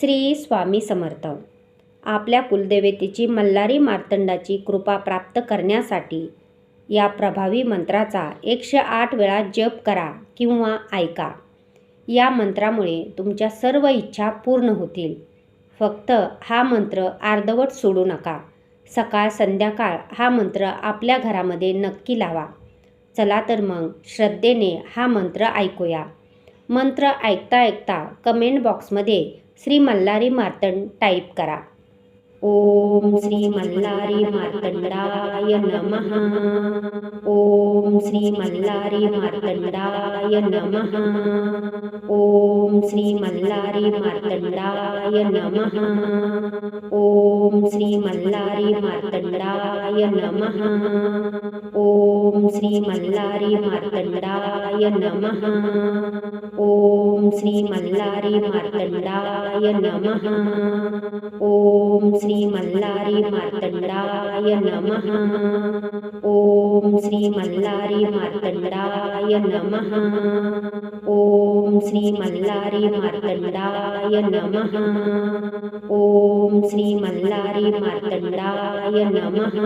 श्री स्वामी समर्थ. आपल्या कुलदेवतेची मल्हारी मार्तंडाची कृपा प्राप्त करण्यासाठी या प्रभावी मंत्राचा एकशे आठ वेळा जप करा किंवा ऐका. या मंत्रामुळे तुमच्या सर्व इच्छा पूर्ण होतील. फक्त हा मंत्र अर्धवट सोडू नका. सकाळ संध्याकाळ हा मंत्र आपल्या घरामध्ये नक्की लावा. चला तर मग श्रद्धेने हा मंत्र ऐकूया. मंत्र ऐकता ऐकता कमेंट बॉक्समध्ये श्री मल्हारी मार्तंड टाईप करा ओम श्री मल्हारी मार्तंडाय नमः ओम श्री मल्हारी मार्तंडाय नमः ओम श्री मल्हारी मार्तंडाय नमः ओम श्री मल्हारी मार्तंडाय नमः ओम श्री मल्हारी मार्तंडाय नमः ओम श्री मल्लारी मार्तंडाय नमः। ओम श्री मल्लारी मार्तंडाय नमः। श्रीमल्लारि मार्तण्डाय नमः ॐ श्रीमल्लारि मार्तण्डाय नमः ॐ श्रीमल्लारि मार्तण्डाय नमः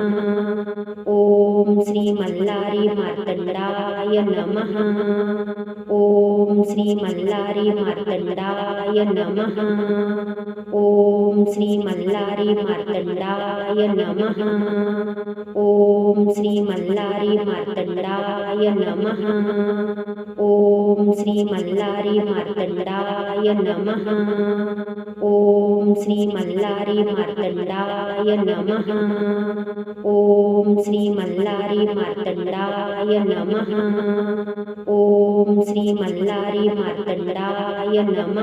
ॐ श्रीमल्लारि मार्तण्डाय नमः ॐ श्रीमल्लारि मार्तण्डाय नमः ॐ श्रीमल्लारि मार्तण्डाय नमः ஓம் ஸ்ரீ மல்லாரி மார்த்தண்டாய நம ஓம் ஸ்ரீ மல்லாரி மார்த்தண்டாய நம ஓம் ஸ்ரீ மல்லாரி மார்த்தண்டாய நம ஓம் ஸ்ரீ மல்லாரி மார்த்தண்டாய நம ஓம் ஸ்ரீ மல்லாரி மார்த்தண்டாய நம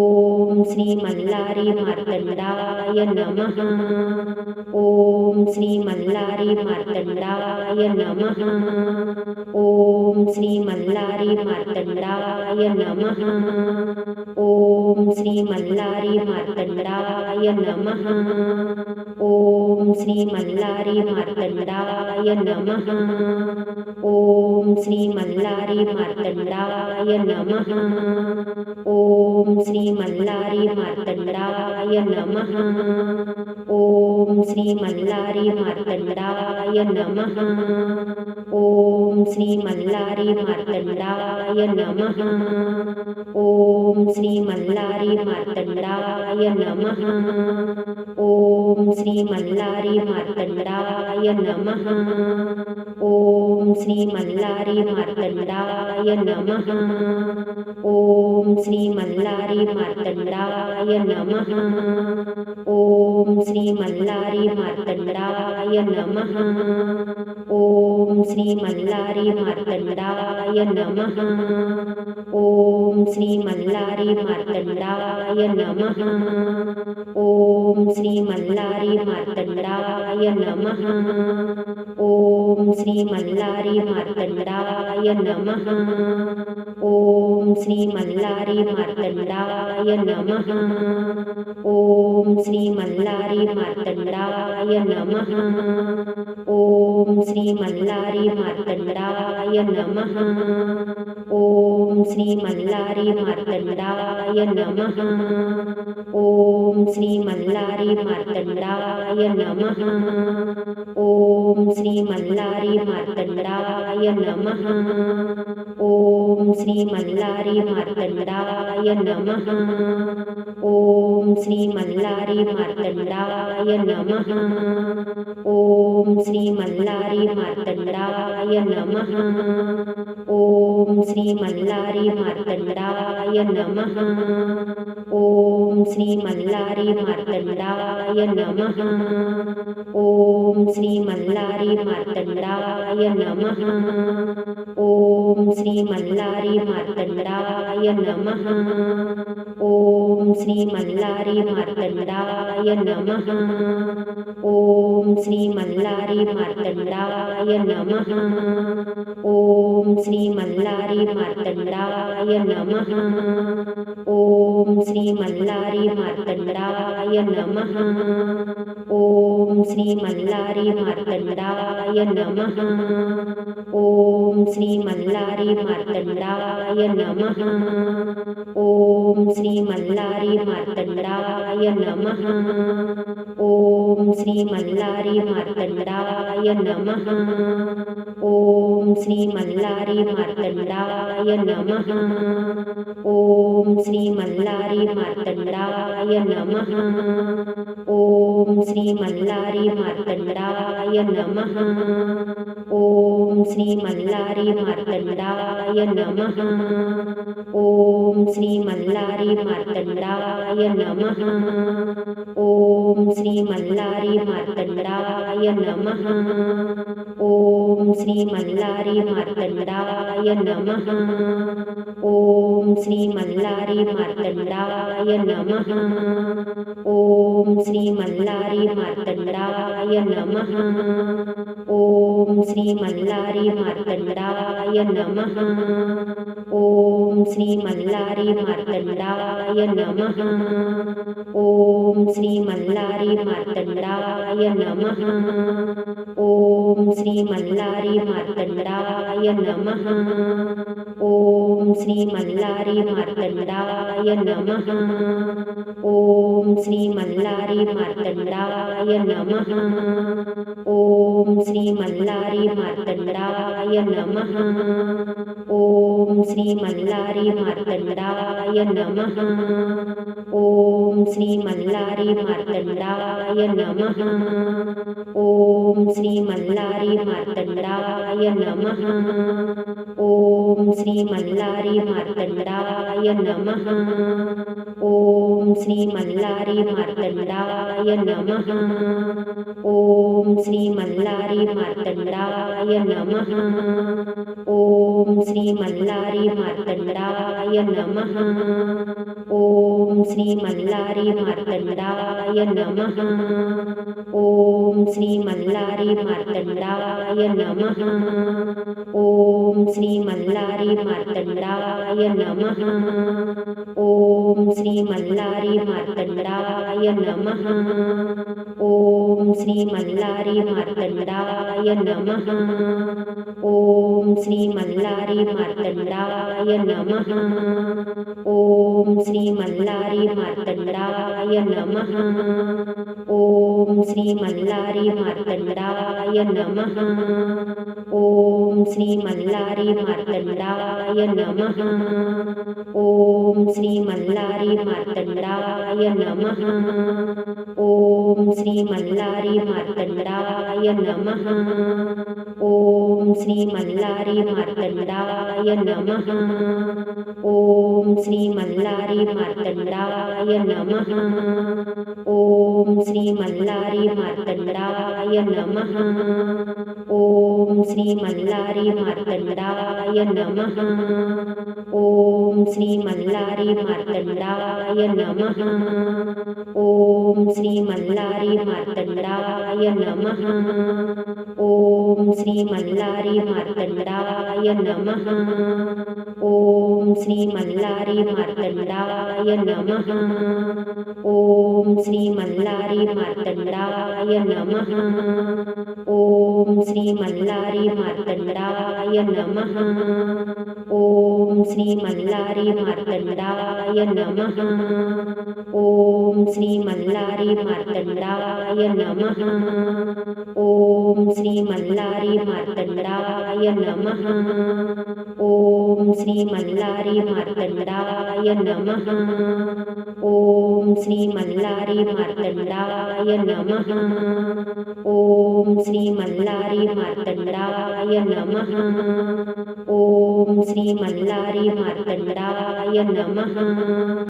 ஓம் ஸ்ரீ மல்லாரி மார்த்தண்டாய நம ஓம் ఓం శ్రీ మల్లారి మార్తండాయ నమ ఓం శ్రీ మల్లారి మార్తండాయ నమ ఓం శ్రీ మల్లారి మార్తండాయ నమ ఓం శ్రీ మల్లారి మార్తండాయ నమ ఓం శ్రీ మల్లారి మార్తండాయ నమ ఓం శ్రీ మల్లారి మార్తండాయ నమ श्री मल्हारी मार्तंडाय नमः ओम श्री मल्हारी मार्तंडाय नमः ओम श्री मल्हारी मार्तंडाय नमः ओम श्री मल्हारी मार्तंडाय नमः ओम श्री मल्हारी मार्तंडाय नमः ओम श्री मल्हारी मार्तंडाय नमः ओम श्री मल्लारी मार्तंडाय नमः। ओम श्री मल्लारी मार्तण्डाय नमः ॐ श्री मल्लारी मार्तण्डाय नमः ॐ श्री मल्लारी मार्तण्डाय नमः ॐ श्री मल्लारी मार्तण्डाय नमः ॐ श्री मल्लारी मार्तण्डाय नमः ॐ श्री मल्लारी मार्तण्डाय नमः ఓం శ్రీ మల్లారి మార్కండాయ నమ. ఓం శ్రీ మల్లారి మార్కండాయ నమ. ఓం శ్రీ మల్లారి మార్కండాయ నమ. ఓం శ్రీ మల్లారి మార్కండాయ నమ. ఓం శ్రీ మల్లారి మార్కండాయ నమ. శ్రీ మల్లారి మార్తండాయ నమ ఓం శ్రీ మల్లారి మార్తండాయ నమ ఓం శ్రీ మల్లారి మార్తండాయ నమ ఓం శ్రీ మల్లారి మార్తండాయ నమ ఓం శ్రీ మల్లారి మార్తండాయ నమ ఓం శ్రీ మల్లారి మార్తండాయ నమ श्री मल्लारी मार्तण्डाय नमः ॐ श्री मल्लारी मार्तण्डाय नमः ॐ श्री मल्लारी मार्तण्डाय नमः ॐ श्री मल्लारी मार्तण्डाय नमः ॐ श्री मल्लारी मार्तण्डाय नमः ॐ श्री मल्लारी मार्तण्डाय नमः ॐ ஓம் ஸ்ரீ மல்லாரி மார்த்தண்டாய நம ஓம் ஸ்ரீ மல்லாரி மார்த்தண்டாய நம ஓம் ஸ்ரீ மல்லாரி மார்த்தண்டாய நம ஓம் ஸ்ரீ மல்லாரி மார்த்தண்டாய நம ஓம் ஸ்ரீ மல்லாரி மார்த்தண்டாய நம ஓம் ஓம் ஸ்ரீ மல்லாரி மார்த்தண்டாய நம ஓம் ஸ்ரீ மல்லாரி மார்த்தண்டாய நம ஓம் ஸ்ரீ மல்லாரி மார்த்தண்டாய நம ஓம் ஸ்ரீ மல்லாரி மார்த்தண்டாய நம ஓம் ஸ்ரீ மல்லாரி மார்த்தண்டாய நம ஓம் ஸ்ரீ மல்லாரி மார்த்தண்டாய நம ஓம் श्री मल्लारी मार्तंडाय नमः ॐ श्री मल्लारी मार्तंडाय नमः ॐ श्री मल्लारी मार्तंडाय नमः ॐ श्री मल्लारी मार्तंडाय नमः ॐ श्री मल्लारी मार्तंडाय नमः ॐ श्री मल्लारी मार्तंडाय नमः ஓம் ஸ்ரீ மல்லாரி மார்த்தண்டாய நம ஓம் ஸ்ரீ மல்லாரி மார்த்தண்டாய நம ஓம் ஸ்ரீ மல்லாரி மார்த்தண்டாய நம ஓம் ஸ்ரீ மல்லாரி மார்த்தண்டாய நம ஓம் ஸ்ரீ மல்லாரி மார்த்தண்டாய நம ஓம் ஸ்ரீ மல்லாரி மார்த்தண்டாய நம ஓம் ஸ்ரீ மல்லாரி மார்த்தண்டாய நம ஓம் ஸ்ரீ மல்லாரி மார்த்தண்டாய நம ஓம் ஓம் ஸ்ரீ மல்லாரி மார்த்தண்டாய நம ஓம் ஸ்ரீ மல்லாரி மார்த்தண்டாய நம ஓம் ஸ்ரீ மல்லாரி மார்த்தண்டாய நம ஓம் ஸ்ரீ மல்லாரி மார்த்தண்டாய நம ஓம் ஸ்ரீ மல்லாரி மார்த்தண்டாய நம ஓம் ஸ்ரீ மல்லாரி மார்த்தண்டாய நம ஓம் ஸ்ரீ மல்லாரி మల్లారి మార్తండాయ నమ ఓం శ్రీ మల్లారి మార్తండాయ నమ ఓం శ్రీ మల్లారి మార్తండాయ నమ ఓం శ్రీ మల్లారి మార్తండాయ నమ ఓం శ్రీ మల్లారి మార్తండాయ నమ ఓం శ్రీ మల్లారి మార్తండాయ నమ ఓం శ్రీ మల్లారి మార్తండాయ నమ ఓం శ్రీ మల్లారి మార్తండాయ నమ ఓం శ్రీ మల్లారి మార్తండాయ నమ ఓం శ్రీ మల్లారి మార్తండాయ నమ ఓం శ్రీ మల్లారి మార్తండాయ నమ ఓం శ్రీ మల్లారి మార్తండాయ నమ శ్రీ మల్లారి మార్తండాయ నమ. ఓం శ్రీ మల్లారి మార్తండాయ నమ. ఓం శ్రీ మల్లారి మార్తండాయ నమ. ఓం శ్రీ మల్లారి మార్తండాయ నమ. ఓం శ్రీ మల్లారి మార్తండాయ నమ. ఓం శ్రీ మల్లారి మార్తండాయ నమ. श्री मल्लारी मार्तण्डाय नमः ॐ श्री मल्लारी मार्तण्डाय नमः ॐ श्री मल्लारी मार्तण्डाय नमः ॐ श्री मल्लारी मार्तण्डाय नमः